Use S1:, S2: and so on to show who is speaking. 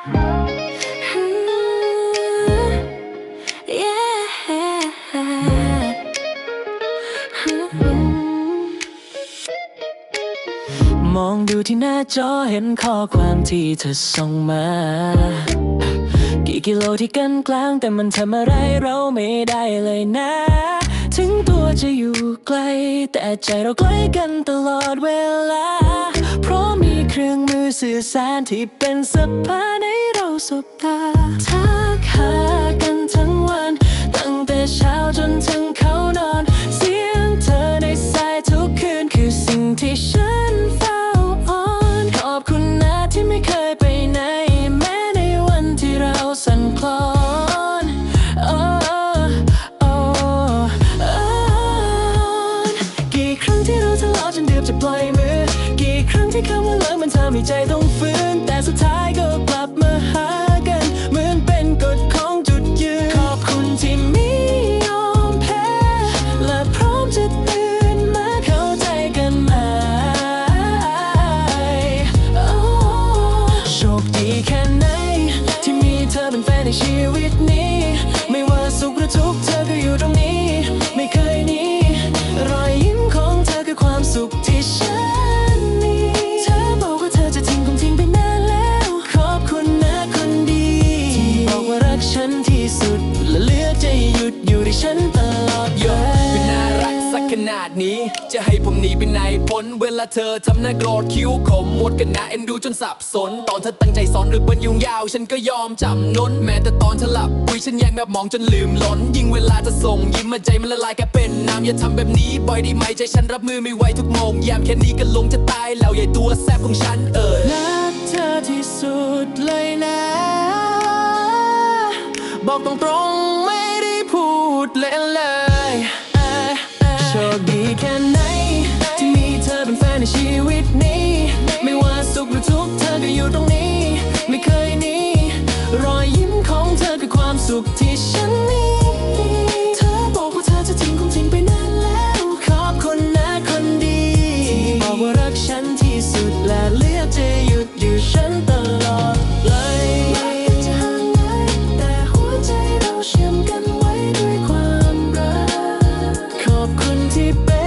S1: มองดูที่หน้าจอเห็นข้อความที่เธอส่งมา กี่กิโลที่กันกลางแต่มันทำอะไรเราไม่ได้เลยนะ ถึงตัวจะอยู่ไกล แต่ใจเราใกล้กันตลอดเวลา เครื่องมือสื่อสารที่เป็นสะพาให้เราสบตาทักหากันทั้งวัน ตั้งแต่เช้าจนถึงเขานอน เสียงเธอในสายทุกคืนคือสิ่งที่ฉันเฝ้าอ้อนขอบคุณนะที่ไม่เคยไปไหน แม้ในวันที่เราสั่นคลอนโอ้โอ้โอ้กี่ครั้งที่เราทะเลาะจนเดือบจะปล่อย ใจต้องฟื้นแต่สุดท้ายก็กลับมาหากัน เหมือนเป็นกฎของจุดยืน ขอบคุณที่ไม่ยอมแพ้ และพร้อมจะตื่นมาเข้าใจกันใหม่โชคดีแค่ไหน ที่มีเธอเป็นแฟนในชีวิตนี้
S2: ขนาดนี้ จะให้ผมหนีไปไหนพ้นเวลาเธอทำหน้าโกรธคิ้วขมหมดกันนะเอ็นดูจนสับสน ตอนเธอตั้งใจสอนหรือเป็นยุงยาว ฉันก็ยอมจำนนแม้แต่ตอนเธอหลับปุยฉันยังแบบมองจนลืมหลนยิ่งเวลาจะส่งยิ้มมาใจมันละลายแค่เป็นน้ำอย่าทำแบบนี้บ่อยได้ไหมใจฉันรับมือไม่ไหวทุกโมงยามแค่นี้ก็ลงจะตายแล้วใหญ่ตัวแซ่บของฉันเออร
S1: ักเธอที่สุดเลยนะ บอกตรง ขที่ฉันมีเธอบอกว่าเธอจะทิ้งคงทิ้งไปนานแล้ว ขอบคุณนะคนดีที่บอกว่ารักฉันที่สุดและเลือกจะหยุดอยู่ฉันตลอดเลยจะห่างไกลแต่หัวใจเราเชื่อมกันไว้ด้วยความรักขอบคุณที่เป็น